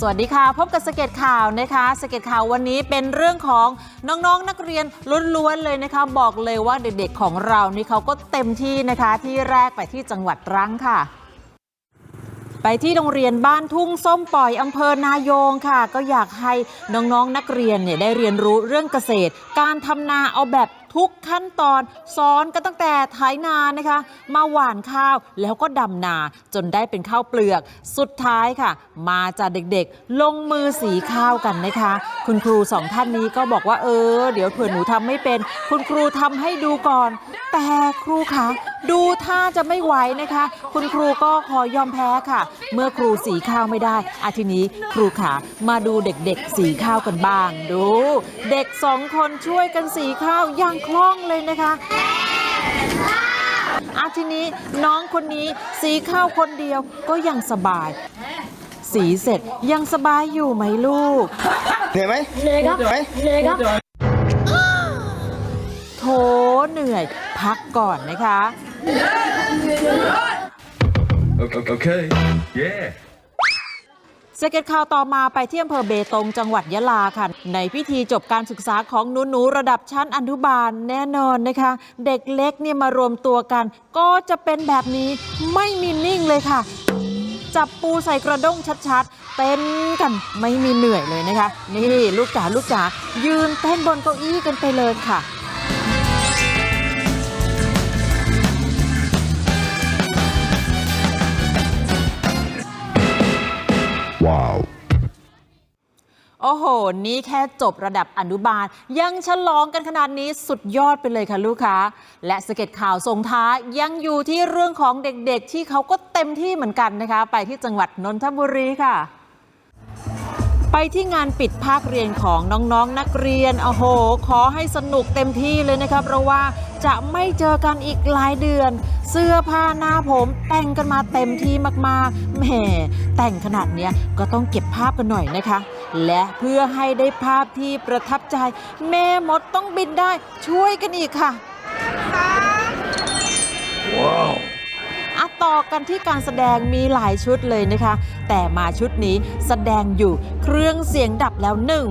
สวัสดีค่ะ พบกับสเก็ตข่าวนะคะสเก็ตข่าววันนี้เป็นเรื่องของน้องๆนนักเรียนล้วนๆเลยนะคะ บอกเลยว่าเด็กๆของเรานี่เขาก็เต็มที่นะคะที่แรกไปที่จังหวัดตรังค่ะ ไปที่โรงเรียนบ้านทุ่งส้มปล่อยอำเภอนายงค่ะ ก็อยากให้น้องๆนนักเรียนเนี่ยได้เรียนรู้เรื่องเกษตร การทำนาเอาแบบ ทุกขั้นตอนสอนกันตั้งแต่ไถนานะคะ มาหว่านข้าวแล้วก็ดำนาจนได้เป็นข้าวเปลือก สุดท้ายค่ะ มาจากเด็กๆ ลงมือสีข้าวกันนะคะ คุณครูสองท่านนี้ก็บอกว่าเออ เดี๋ยวเผื่อหนูทำไม่เป็น คุณครูทำให้ดูก่อนแต่ครูคะดูท่าจะไม่ไหวนะคะ คุณครูก็ขอยอมแพ้ค่ะ เมื่อครูสีข้าวไม่ได้อาทีนี้ครูขามาดูเด็กๆ สีข้าวกันบ้าง ดู เด็กสองคนช่วยกันสีข้าวอย่างคล่องเลยนะคะอาทีนี้น้องคนนี้สีข้าวคนเดียวก็ยังสบาย สีเสร็จยังสบายอยู่ไหมลูกเหนื่อยไหมเลยครับเหนื่อยไหมเลยครับโถเหนื่อย พักก่อนนะคะ Okay. okay. Yeah. สเก็ตข่าวต่อมาไปที่อำเภอเบตงจังหวัดยะลาค่ะ ในพิธีจบการศึกษาของหนูๆระดับชั้นอนุบาลแน่นอนนะคะ เด็กเล็กเนี่ยมารวมตัวกัน ก็จะเป็นแบบนี้ไม่มีนิ่งเลยค่ะ จับปูใส่กระด้งชัดๆ เต้นกันไม่มีเหนื่อยเลยนะคะ นี่ลูกจ๋าลูกจ๋ายืนเต้นบนเก้าอี้กันไปเลยค่ะ ว้าวโอ้โห นี่แค่จบระดับอนุบาล ยังฉลองกันขนาดนี้สุดยอดไปเลยค่ะลูกค้า และสเก็ตข่าวส่งท้ายยังอยู่ที่เรื่องของเด็กๆ ที่เขาก็เต็มที่เหมือนกันนะคะ ไปที่จังหวัดนนทบุรีค่ะ ไปที่งานปิดภาคเรียนของน้องๆนนักเรียนโอ้โห ขอให้สนุกเต็มที่เลยนะครับ เพราะว่าจะไม่เจอกันอีกหลายเดือน เสื้อผ้าหน้าผมแต่งกันมาเต็มที่มากๆแหมแต่งขนาดเนี้ยก็ต้องเก็บภาพกันหน่อยนะคะ และเพื่อให้ได้ภาพที่ประทับใจ แม่มดต้องบินได้ช่วยกันอีกค่ะ ต่อกันที่การแสดงมีหลายชุดเลยนะคะ แต่มาชุดนี้แสดงอยู่เครื่องเสียงดับแล้วหนึ่ง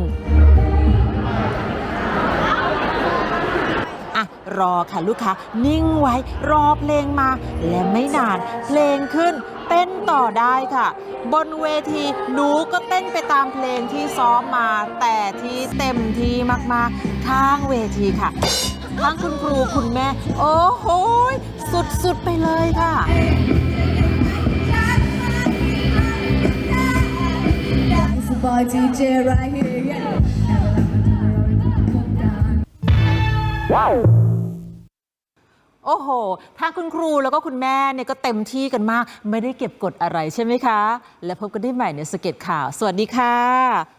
อะรอค่ะลูกค้านิ่งไว้รอเพลงมา และไม่นาน เพลงขึ้นเต้นต่อได้ค่ะ บนเวทีหนูก็เต้นไปตามเพลงที่ซ้อมมา แต่ที่เต็มที่มากๆข้างเวทีค่ะทั้งคุณครูคุณแม่ โอ้โหสุด ๆ ไปเลยค่ะ boy DJ right here yeah โอ้โห ทางคุณครูแล้วก็คุณแม่เนี่ยก็เต็มที่กันมาก ไม่ได้เก็บกดอะไรใช่ไหมคะ และพบกันได้ใหม่ในสเก็ตข่าว สวัสดีค่ะ